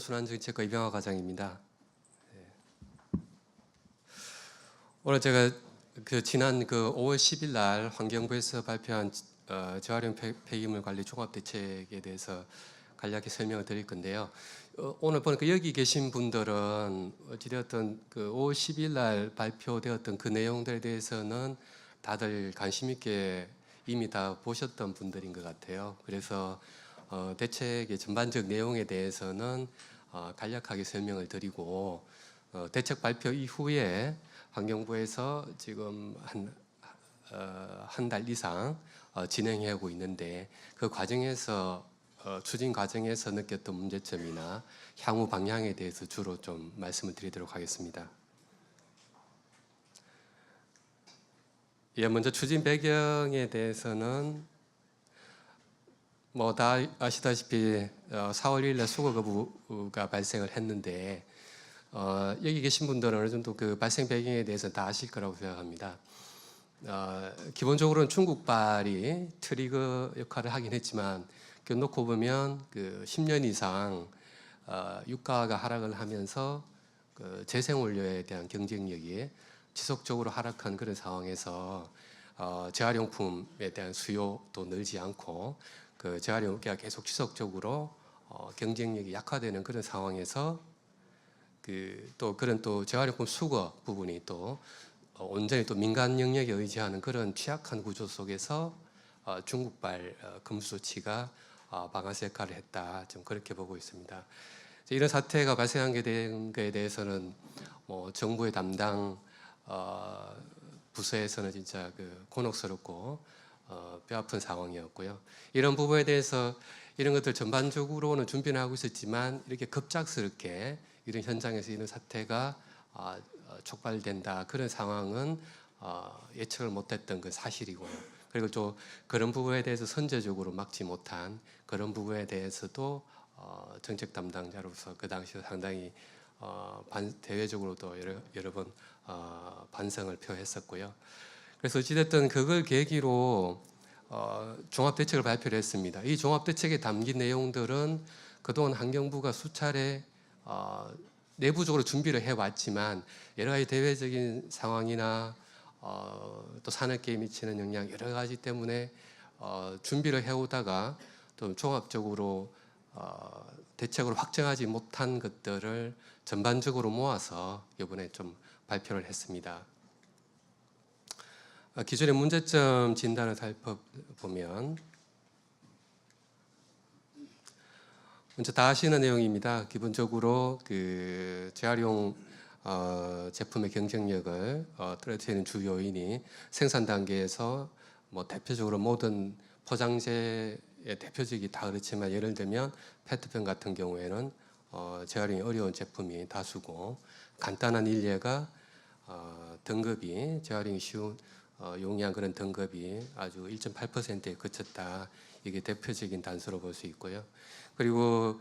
자연순환정책과 이병화 과장입니다. 네. 오늘 제가 그 지난 그 5월 10일 날 환경부에서 발표한 어, 재활용 폐- 폐기물 관리 종합 대책에 대해서 간략히 설명을 드릴 건데요. 어, 오늘 보니까 여기 계신 분들은 어찌되었든 그 5월 10일 날 발표되었던 그 내용들에 대해서는 다들 관심 있게 이미 다 보셨던 분들인 것 같아요. 그래서 어, 대책의 전반적 내용에 대해서는 어, 간략하게 설명을 드리고 어, 대책 발표 이후에 환경부에서 지금 한 어, 한달 이상 어, 진행하고 있는데 그 과정에서 어, 추진 과정에서 느꼈던 문제점이나 향후 방향에 대해서 주로 좀 말씀을 드리도록 하겠습니다. 예, 먼저 추진 배경에 대해서는 뭐 다 아시다시피 어, 4월 1일에 수거 거부가 발생을 했는데 어, 여기 계신 분들은 어느 정도 그 발생 배경에 대해서 다 아실 거라고 생각합니다. 어, 기본적으로는 중국발이 트리거 역할을 하긴 했지만 그 놓고 보면 그 10년 이상 어, 유가가 하락을 하면서 그 재생원료에 대한 경쟁력이 지속적으로 하락한 그런 상황에서 어, 재활용품에 대한 수요도 늘지 않고 그 재활용 업계가 계속 지속적으로 어, 경쟁력이 약화되는 그런 상황에서 그 또 그런 또 재활용품 수거 부분이 또 어, 온전히 또 민간 영역에 의지하는 그런 취약한 구조 속에서 어, 중국발 어, 금수치가 어, 방아쇠 역할을 했다 좀 그렇게 보고 있습니다. 이런 사태가 발생한 된 거에 대해서는 뭐 정부의 담당 어, 부서에서는 진짜 그 곤혹스럽고 어, 뼈아픈 상황이었고요. 이런 부분에 대해서 이런 것들 전반적으로는 준비는 하고 있었지만 이렇게 급작스럽게 이런 현장에서 이런 사태가 아, 어, 촉발된다 그런 상황은 어, 예측을 못했던 그 사실이고요. 그리고 또 그런 부분에 대해서 선제적으로 막지 못한 그런 부분에 대해서도 어, 정책 담당자로서 그 당시에 상당히 어, 반, 대외적으로도 여러, 여러 번 어, 반성을 표했었고요. 그래서 어찌됐든 그걸 계기로 어, 종합 대책을 발표를 했습니다. 이 종합 대책에 담긴 내용들은 그동안 환경부가 수차례 어, 내부적으로 준비를 해왔지만 여러 가지 대외적인 상황이나 어, 또 산업계에 미치는 영향 여러 가지 때문에 어, 준비를 해오다가 또 종합적으로 어, 대책으로 확정하지 못한 것들을 전반적으로 모아서 이번에 좀 발표를 했습니다. 어, 기존의 문제점 진단을 살펴보면 먼저 다 아시는 내용입니다. 기본적으로 그 재활용 어, 제품의 경쟁력을 어, 떨어뜨리는 주 요 인이 생산 단계에서 뭐 대표적으로 모든 포장재의 대표적이 다 그렇지만 예를 들면 페트병 같은 경우에는 어, 재활용이 어려운 제품이 다수고 간단한 일례가 어, 등급이 재활용이 쉬운 어, 용이한 그런 등급이 아주 1.8%에 그쳤다. 이게 대표적인 단서로 볼 수 있고요. 그리고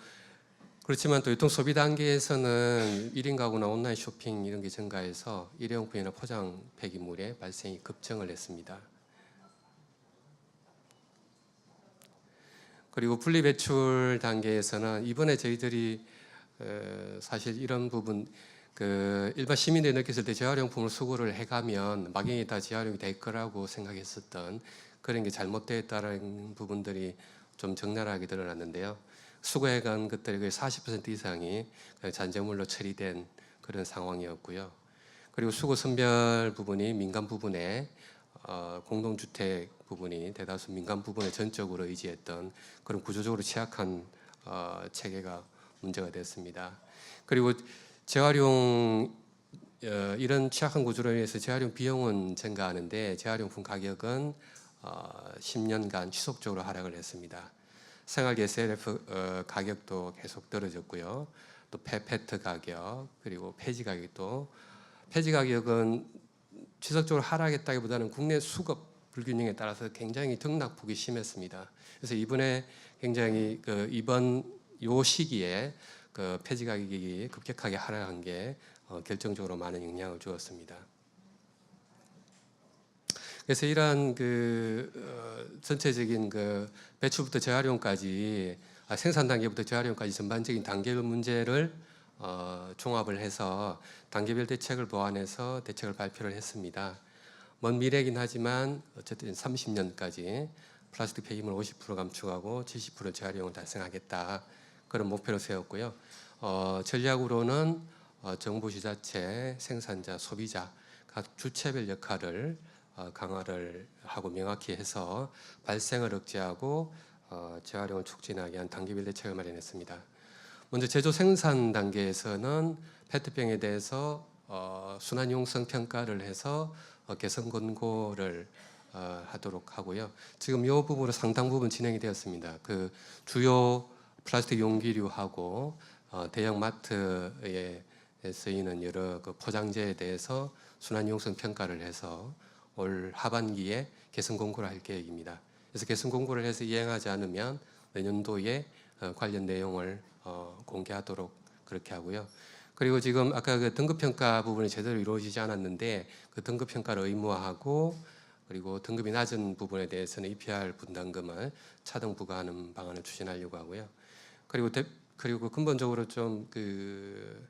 그렇지만 또 유통 소비 단계에서는 1인 가구나 온라인 쇼핑 이런 게 증가해서 일회용품이나 포장 폐기물의 발생이 급증을 했습니다. 그리고 분리 배출 단계에서는 이번에 저희들이 어, 사실 이런 부분 그 일반 시민들이 느꼈을 때 재활용품을 수거를 해가면 막연히 다 재활용이 될 거라고 생각했었던 그런 게 잘못됐다는 부분들이 좀 적나라하게 드러났는데요. 수거해간 것들의 거의 40% 이상이 잔재물로 처리된 그런 상황이었고요. 그리고 수거 선별 부분이 민간 부분에 어, 공동주택 부분이 대다수 민간 부분에 전적으로 의지했던 그런 구조적으로 취약한 어, 체계가 문제가 됐습니다. 그리고 재활용 어, 이런 취약한 구조로 인해서 재활용 비용은 증가하는데 재활용품 가격은 어, 10년간 지속적으로 하락을 했습니다. 생활기 SLF 어, 가격도 계속 떨어졌고요. 또 페페트 가격 그리고 폐지 가격도 폐지 가격은 지속적으로 하락했다기보다는 국내 수급 불균형에 따라서 굉장히 등락폭이 심했습니다. 그래서 이번에 굉장히 그 이번 요 시기에 그 폐지 가격이 급격하게 하락한 게 어, 결정적으로 많은 영향을 주었습니다. 그래서 이러한 그 어, 전체적인 그 배출부터 재활용까지 아, 생산 단계부터 재활용까지 전반적인 단계별 문제를 어, 종합을 해서 단계별 대책을 보완해서 대책을 발표를 했습니다. 먼 미래이긴 하지만 어쨌든 30년까지 플라스틱 폐기물 50% 감축하고 70% 재활용을 달성하겠다 그런 목표를 세웠고요. 어, 전략으로는 어, 정부 지자체, 생산자, 소비자 각 주체별 역할을 어, 강화를 하고 명확히 해서 발생을 억제하고 어, 재활용을 촉진하기 위한 단계별 대책을 마련했습니다. 먼저 제조 생산 단계에서는 페트병에 대해서 어, 순환용성 평가를 해서 어, 개선 권고를 어, 하도록 하고요. 지금 이 부분으로 상당 부분 진행이 되었습니다. 그 주요 플라스틱 용기류하고 어, 대형 마트에 쓰이는 여러 그 포장재에 대해서 순환용성 평가를 해서 올 하반기에 개선 공고를 할 계획입니다. 그래서 개선 공고를 해서 이행하지 않으면 내년도에 어, 관련 내용을 어, 공개하도록 그렇게 하고요. 그리고 지금 아까 그 등급 평가 부분이 제대로 이루어지지 않았는데 그 등급 평가를 의무화하고 그리고 등급이 낮은 부분에 대해서는 EPR 분담금을 차등 부과하는 방안을 추진하려고 하고요. 그리고 대, 그리고 근본적으로 좀 그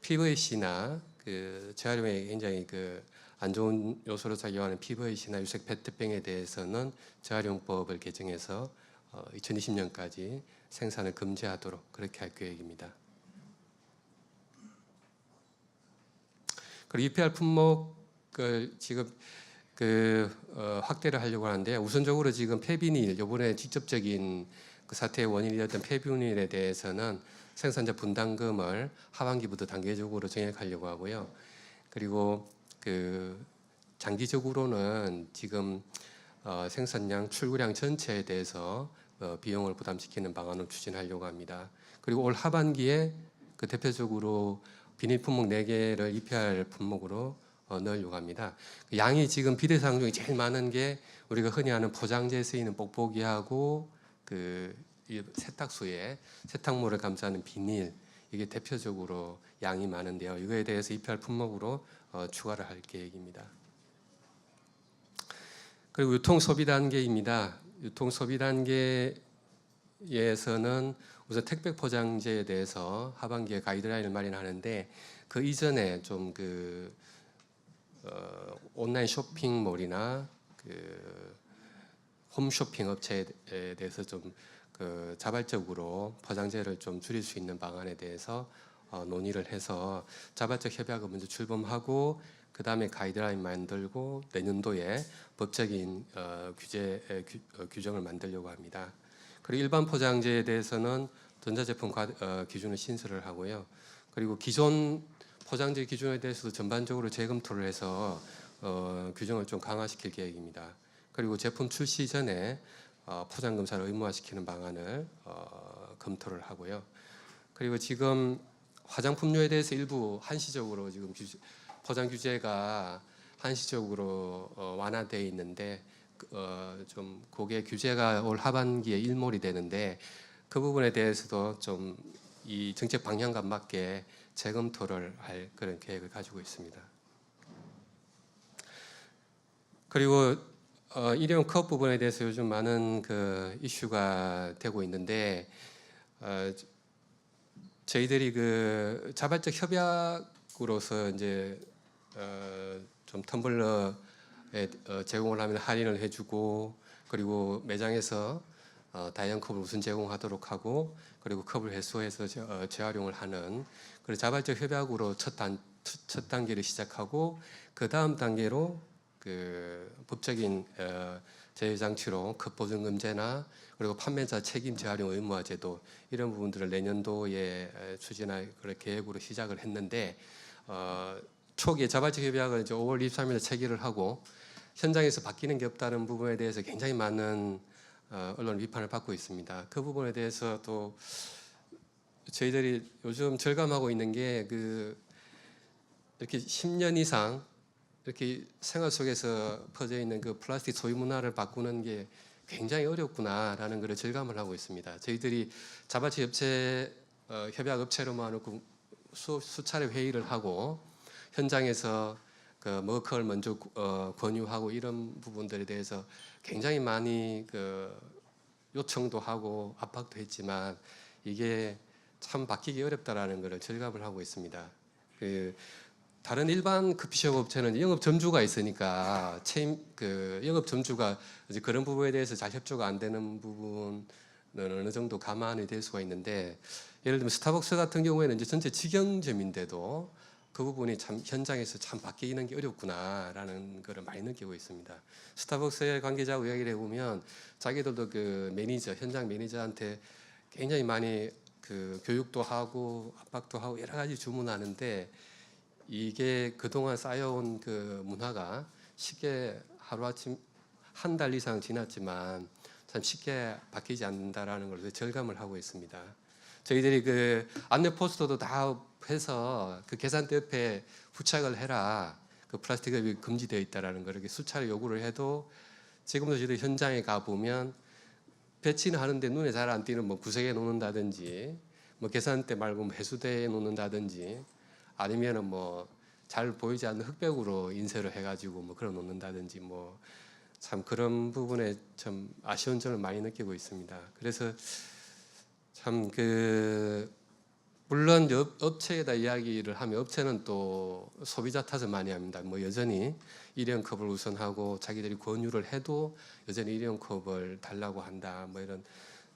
PVC나 그 재활용에 굉장히 그 안 좋은 요소로 작용하는 PVC나 유색 페트병에 대해서는 재활용법을 개정해서 어, 2020년까지 생산을 금지하도록 그렇게 할 계획입니다. 그리고 EPR 품목을 지금 그 어, 확대를 하려고 하는데 우선적으로 지금 폐비닐 이번에 직접적인 그 사태의 원인이었던 폐비닐에 대해서는 생산자 분담금을 하반기부터 단계적으로 정액하려고 하고요. 그리고 그 장기적으로는 지금 어, 생산량 출구량 전체에 대해서 어, 비용을 부담시키는 방안을 추진하려고 합니다. 그리고 올 하반기에 그 대표적으로 비닐 품목 4개를 EPR 품목으로 어, 넣으려고 합니다. 그 양이 지금 비대상 중에 제일 많은 게 우리가 흔히 아는 포장재에 쓰이는 뽁뽁이하고 그이 세탁소에 세탁물을 감싸는 비닐 이게 대표적으로 양이 많은데요. 이거에 대해서 EPR 품목으로 어, 추가를 할 계획입니다. 그리고 유통 소비 단계입니다. 유통 소비 단계에서는 우선 택배 포장재에 대해서 하반기에 가이드라인을 마련하는데 그 이전에 좀그 어, 온라인 쇼핑몰이나 그 홈쇼핑 업체에 대해서 좀 그 자발적으로 포장재를 좀 줄일 수 있는 방안에 대해서 어, 논의를 해서 자발적 협약을 먼저 출범하고 그 다음에 가이드라인 만들고 내년도에 법적인 어, 규제 에, 규, 어, 규정을 만들려고 합니다. 그리고 일반 포장재에 대해서는 전자제품 과, 어, 기준을 신설을 하고요. 그리고 기존 포장재 기준에 대해서도 전반적으로 재검토를 해서 어, 규정을 좀 강화시킬 계획입니다. 그리고 제품 출시 전에 어, 포장 검사를 의무화시키는 방안을 어, 검토를 하고요. 그리고 지금 화장품류에 대해서 일부 한시적으로 지금 포장 규제가 한시적으로 어, 완화돼 있는데 어, 좀 그게 규제가 올 하반기에 일몰이 되는데 그 부분에 대해서도 좀 이 정책 방향과 맞게 재검토를 할 그런 계획을 가지고 있습니다. 그리고 어, 일회용 컵 부분에 대해서 요즘 많은 그 이슈가 되고 있는데 어, 저희들이 그 자발적 협약으로서 이제 어, 좀 텀블러에 어, 제공을 하면 할인을 해주고 그리고 매장에서 어, 다이언 컵을 우선 제공하도록 하고 그리고 컵을 회수해서 재, 어, 재활용을 하는 그런 자발적 협약으로 첫, 단, 첫 단계를 시작하고 그 다음 단계로 그 법적인 어, 제휴 장치로 급보증금제나 그리고 판매자 책임 재활용 의무화 제도 이런 부분들을 내년도에 추진할 그런 계획으로 시작을 했는데 어, 초기에 자발적 협약을 이제 5월 23일에 체결을 하고 현장에서 바뀌는 게 없다는 부분에 대해서 굉장히 많은 어, 언론 비판을 받고 있습니다. 그 부분에 대해서 또 저희들이 요즘 절감하고 있는 게 그 이렇게 10년 이상 이렇게 생활 속에서 퍼져 있는 그 플라스틱 소유 문화를 바꾸는 게 굉장히 어렵구나라는 것을 절감을 하고 있습니다. 저희들이 자발적 협체 어, 협약 업체로만 그 수, 수차례 회의를 하고 현장에서 그 머크를 먼저 어, 권유하고 이런 부분들에 대해서 굉장히 많이 그 요청도 하고 압박도 했지만 이게 참 바뀌기 어렵다라는 것을 절감을 하고 있습니다. 그 다른 일반 커피숍 업체는 영업 점주가 있으니까 체임 그 영업 점주가 이제 그런 부분에 대해서 잘 협조가 안 되는 부분은 어느 정도 감안이 될 수가 있는데 예를 들면 스타벅스 같은 경우에는 이제 전체 직영점인데도 그 부분이 참 현장에서 참 바뀌는 게 어렵구나라는 것을 많이 느끼고 있습니다. 스타벅스의 관계자하고 이야기를 해보면 자기들도 그 매니저 현장 매니저한테 굉장히 많이 그 교육도 하고 압박도 하고 여러 가지 주문하는데 이게 그동안 쌓여온 그 문화가 쉽게 하루아침 한 달 이상 지났지만 참 쉽게 바뀌지 않는다라는 걸 절감을 하고 있습니다. 저희들이 그 안내 포스터도 다 해서 그 계산대 옆에 부착을 해라. 그 플라스틱이 금지되어 있다라는 걸 이렇게 수차례 요구를 해도 지금도 저희들 현장에 가 보면 배치는 하는데 눈에 잘 안 띄는 뭐 구석에 놓는다든지 뭐 계산대 말고 뭐 해수대에 놓는다든지 아니면은 뭐 잘 보이지 않는 흑백으로 인쇄를 해가지고 뭐 그런 놓는다든지 뭐 참 그런 부분에 좀 아쉬운 점을 많이 느끼고 있습니다. 그래서 참 그 물론 업, 업체에다 이야기를 하면 업체는 또 소비자 탓을 많이 합니다. 뭐 여전히 일회용 컵을 우선하고 자기들이 권유를 해도 여전히 일회용 컵을 달라고 한다. 뭐 이런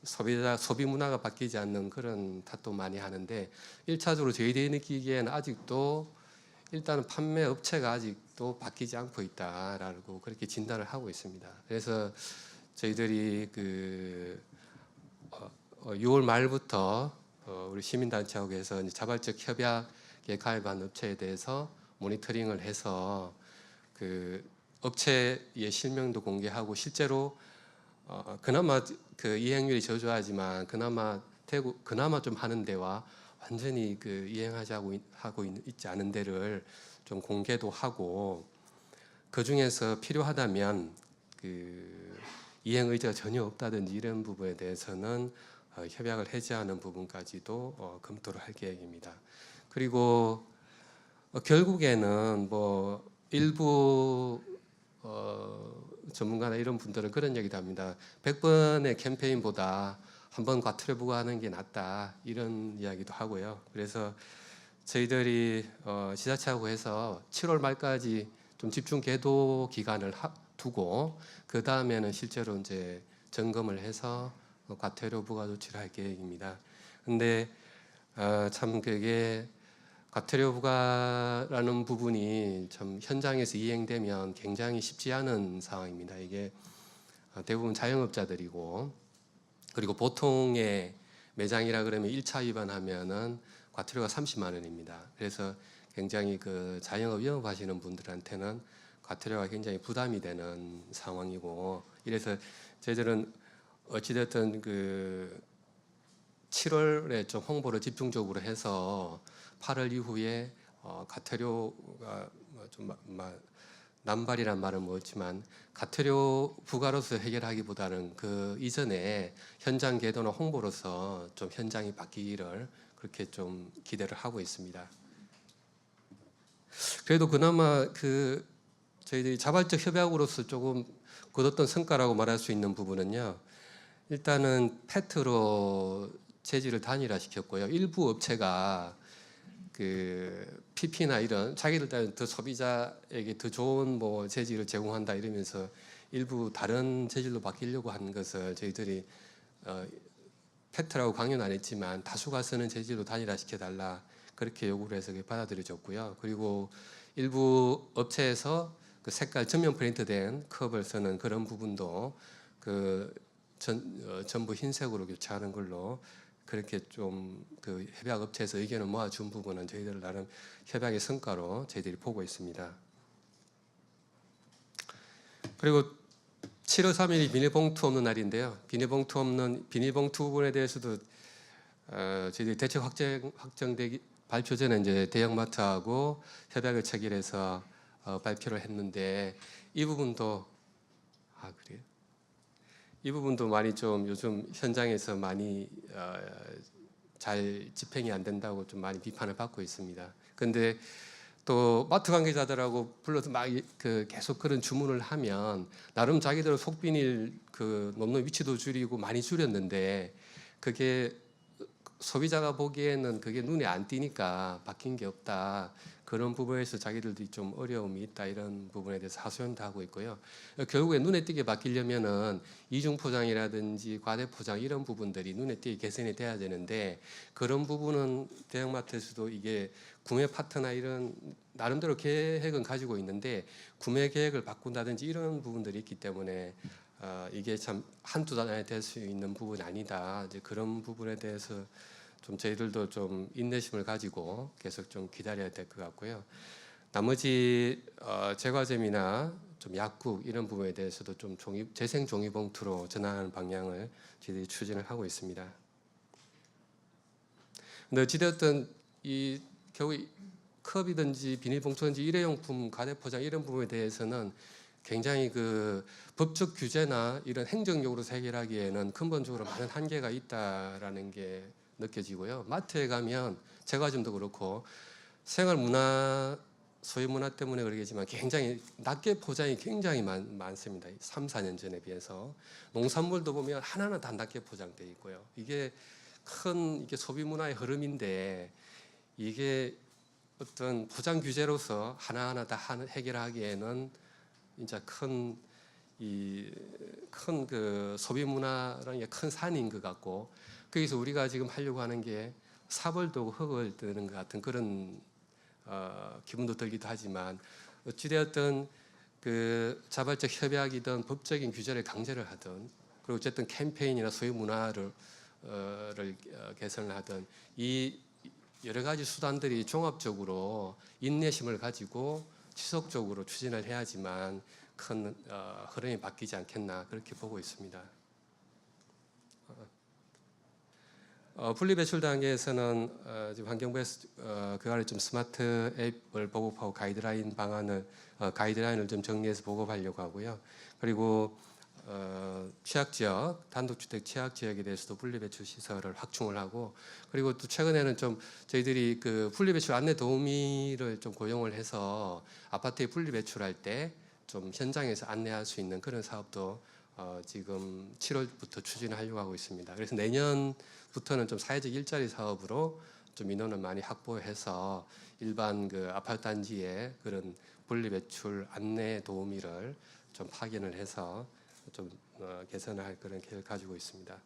소비자 소비 문화가 바뀌지 않는 그런 탓도 많이 하는데 일차적으로 저희들이 느끼기에는 아직도 일단은 판매 업체가 아직도 바뀌지 않고 있다라고 그렇게 진단을 하고 있습니다. 그래서 저희들이 그 어, 어, 6월 말부터 어, 우리 시민단체하고 해서 자발적 협약에 가입한 업체에 대해서 모니터링을 해서 그 업체의 실명도 공개하고 실제로 어, 그나마 그 이행률이 저조하지만 그나마 대구 그나마 좀 하는 데와 완전히 그 이행하지 하고, 있- 하고 있- 있지 않은 데를 좀 공개도 하고 그 중에서 필요하다면 그 이행 의지가 전혀 없다든지 이런 부분에 대해서는 어, 협약을 해지하는 부분까지도 어, 검토를 할 계획입니다. 그리고 어, 결국에는 뭐 일부 어, 전문가나 이런 분들은 그런 얘기도 합니다. 100번의 캠페인보다 한 번 과태료 부과하는 게 낫다 이런 이야기도 하고요. 그래서 저희들이 어, 지자체하고 해서 7월 말까지 좀 집중 계도 기간을 하- 두고 그 다음에는 실제로 이제 점검을 해서 어, 과태료 부과 조치를 할 계획입니다. 근데 어, 참 그게 과태료 부과라는 부분이 참 현장에서 이행되면 굉장히 쉽지 않은 상황입니다. 이게 어, 대부분 자영업자들이고 그리고 보통의 매장이라 그러면 1차 위반하면은 과태료가 30만 원입니다. 그래서 굉장히 그 자영업 영업하시는 분들한테는 과태료가 굉장히 부담이 되는 상황이고 이래서 저희들은 어찌됐든 그 7월에 좀 홍보를 집중적으로 해서 8월 이후에 어, 과태료가 뭐좀 마- 마- 남발이란 말은 뭐지만 과태료 부과로서 해결하기보다는 그 이전에 현장 계도나 홍보로서 좀 현장이 바뀌기를 그렇게 좀 기대를 하고 있습니다. 그래도 그나마 그 저희들이 자발적 협약으로서 조금 거뒀던 성과라고 말할 수 있는 부분은요. 일단은 페트로 재질을 단일화시켰고요. 일부 업체가 그 PP나 이런 자기들 따른 더 소비자에게 더 좋은 뭐 재질을 제공한다 이러면서 일부 다른 재질로 바뀌려고 하는 것을 저희들이 어, 페트라고 강요는 안 했지만 다수가 쓰는 재질로 단일화시켜 달라 그렇게 요구를 해서 받아들여졌고요. 그리고 일부 업체에서 그 색깔 전면 프린트된 컵을 쓰는 그런 부분도 그 전, 어, 전부 흰색으로 교체하는 걸로 그렇게 좀 그 협약 업체에서 의견을 모아준 부분은 저희들 나름 협약의 성과로 저희들이 보고 있습니다. 그리고 7월 3일이 비닐봉투 없는 날인데요. 비닐봉투 없는 비닐봉투 부분에 대해서도 어, 저희들이 대책 확정 확정되기 발표 전에 이제 대형마트하고 협약을 체결해서 어, 발표를 했는데 이 부분도 아 그래요? 이 부분도 많이 좀 요즘 현장에서 많이 어, 잘 집행이 안 된다고 좀 많이 비판을 받고 있습니다. 근데 또 마트 관계자들하고 불러서 막 그 계속 그런 주문을 하면 나름 자기들 속비닐 그 놓는 위치도 줄이고 많이 줄였는데 그게 소비자가 보기에는 그게 눈에 안 띄니까 바뀐 게 없다. 그런 부분에서 자기들도 좀 어려움이 있다 이런 부분에 대해서 하소연도 하고 있고요. 결국에 눈에 띄게 바뀌려면은 이중 포장이라든지 과대 포장 이런 부분들이 눈에 띄게 개선이 돼야 되는데 그런 부분은 대형마트에서도 이게 구매 파트나 이런 나름대로 계획은 가지고 있는데 구매 계획을 바꾼다든지 이런 부분들이 있기 때문에 어, 이게 참 한두 달에 될 수 있는 부분이 아니다. 이제 그런 부분에 대해서 좀 저희들도 좀 인내심을 가지고 계속 좀 기다려야 될 것 같고요. 나머지 어, 제과점이나 좀 약국 이런 부분에 대해서도 좀 종이, 재생 종이봉투로 전환하는 방향을 저희들이 추진을 하고 있습니다. 근데 어찌되었든 이 결국 이 컵이든지 비닐봉투든지 일회용품 가대 포장 이런 부분에 대해서는 굉장히 그 법적 규제나 이런 행정적으로 해결하기에는 근본적으로 많은 한계가 있다라는 게 느껴지고요. 마트에 가면 제과점도 그렇고 생활 문화 소유 문화 때문에 그러겠지만 굉장히 낮게 포장이 굉장히 많, 많습니다. 3, 4년 전에 비해서 농산물도 보면 하나하나 다 낮게 포장돼 있고요. 이게 큰 이게 소비 문화의 흐름인데 이게 어떤 포장 규제로서 하나하나 다 한- 해결하기에는 진짜 큰 이 큰 그 소비 문화라는 게 큰 산인 것 같고 거기서 우리가 지금 하려고 하는 게 두고 흙을 뜨는 것 같은 그런 어, 기분도 들기도 하지만 어찌되었든 그 자발적 협약이든 법적인 규제를 강제를 하든 그리고 어쨌든 캠페인이나 소유 문화를 어, 를 어, 개선을 하든 이 여러 가지 수단들이 종합적으로 인내심을 가지고 지속적으로 추진을 해야지만 큰 어, 흐름이 바뀌지 않겠나 그렇게 보고 있습니다. 어, 분리배출 단계에서는 어, 지금 환경부에서 어, 그간에 좀 스마트 앱을 보급하고 가이드라인 방안을 어, 가이드라인을 좀 정리해서 보급하려고 하고요. 그리고 어, 취약 지역, 단독주택 취약 지역에 대해서도 분리배출 시설을 확충을 하고 그리고 또 최근에는 좀 저희들이 그 분리배출 안내 도우미를 좀 고용을 해서 아파트에 분리배출할 때 좀 현장에서 안내할 수 있는 그런 사업도 어, 지금 7월부터 추진하려고 하고 있습니다. 그래서 내년부터는 좀 사회적 일자리 사업으로 좀 인원을 많이 확보해서 일반 그 아파트 단지에 그런 분리배출 안내 도우미를 좀 파견을 해서 좀 어, 개선을 할 그런 계획을 가지고 있습니다.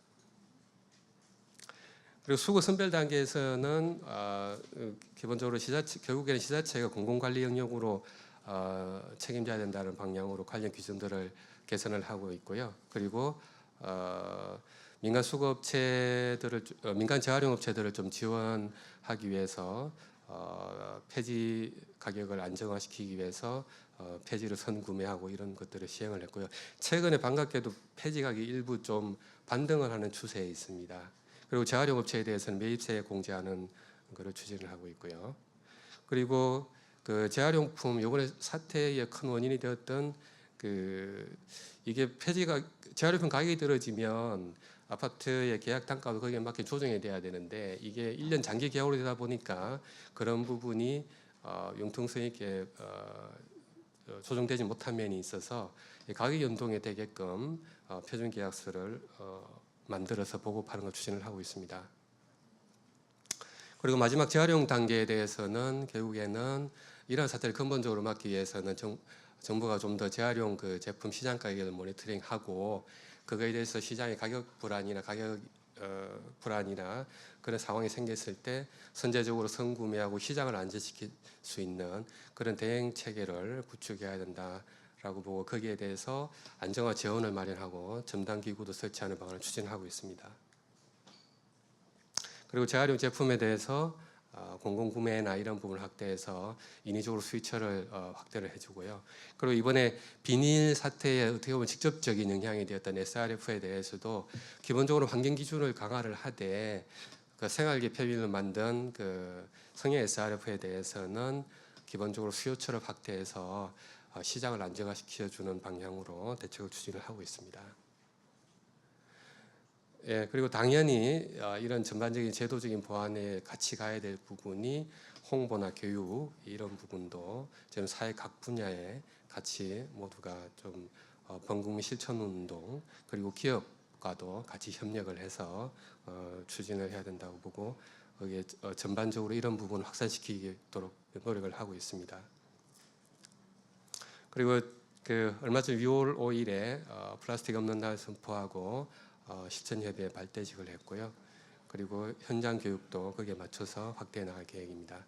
그리고 수거 선별 단계에서는 어, 어, 기본적으로 시자체 결국에는 시자체가 공공관리 영역으로 어, 책임져야 된다는 방향으로 관련 기준들을 개선을 하고 있고요. 그리고 어, 민간 수거업체들을 어, 민간 재활용 업체들을 좀 지원하기 위해서 어, 폐지 가격을 안정화시키기 위해서 어, 폐지를 선구매하고 이런 것들을 시행을 했고요. 최근에 반갑게도 폐지 가격이 일부 좀 반등을 하는 추세에 있습니다. 그리고 재활용 업체에 대해서는 매입세 공제하는 것을 추진을 하고 있고요. 그리고 그 재활용품 요번에 사태의 큰 원인이 되었던 그 이게 폐지가 재활용품 가격이 떨어지면 아파트의 계약 단가도 거기에 맞게 조정이 돼야 되는데 이게 1년 장기 계약으로 되다 보니까 그런 부분이 어, 융통성 있게 어, 어, 조정되지 못한 면이 있어서 이 가격 연동이 되게끔 어, 표준 계약서를 어, 만들어서 보급하는 걸 추진을 하고 있습니다. 그리고 마지막 재활용 단계에 대해서는 결국에는 이러한 사태를 근본적으로 막기 위해서는 정, 정부가 좀 더 재활용 그 제품 시장 가격을 모니터링하고 그거에 대해서 시장의 가격 불안이나 가격 어, 불안이나 그런 상황이 생겼을 때 선제적으로 선구매하고 시장을 안정시킬 수 있는 그런 대응 체계를 구축해야 된다라고 보고 거기에 대해서 안정화 재원을 마련하고 첨단 기구도 설치하는 방안을 추진하고 있습니다. 그리고 재활용 제품에 대해서 어, 공공 구매나 이런 부분을 확대해서 인위적으로 수요처를 어, 확대를 해주고요. 그리고 이번에 비닐 사태에 어떻게 보면 직접적인 영향이 되었던 SRF에 대해서도 기본적으로 환경 기준을 강화를 하되 그 생활기 표면을 만든 그 성형 SRF에 대해서는 기본적으로 수요처를 확대해서 어, 시장을 안정화시켜 주는 방향으로 대책을 추진을 하고 있습니다. 예, 그리고 당연히 어, 이런 전반적인 제도적인 보완에 같이 가야 될 부분이 홍보나 교육 이런 부분도 지금 사회 각 분야에 같이 모두가 좀 어, 범국민 실천 운동 그리고 기업 과도 같이 협력을 해서 어, 추진을 해야 된다고 보고 거기에 어, 전반적으로 이런 부분을 확산시키도록 노력을 하고 있습니다. 그리고 그 얼마 전 6월 5일에 어, 플라스틱 없는 날 선포하고 어, 실천협의회 발대식을 했고요. 그리고 현장 교육도 거기에 맞춰서 확대해 나갈 계획입니다.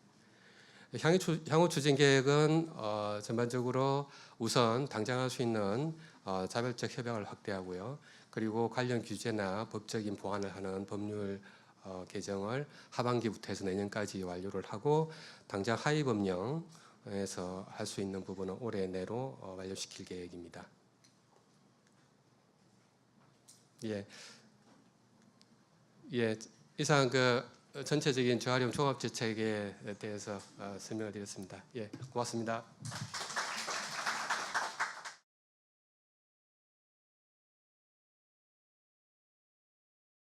향후, 추진 계획은 어, 전반적으로 우선 당장 할 수 있는 어, 자발적 협약을 확대하고요. 그리고 관련 규제나 법적인 보완을 하는 법률 어, 개정을 하반기부터 해서 내년까지 완료를 하고 당장 하위 법령에서 할 수 있는 부분은 올해 내로 어, 완료시킬 계획입니다. 예, 예, 이상 그 전체적인 재활용 종합 대책에 대해서 어, 설명을 드렸습니다. 예, 고맙습니다.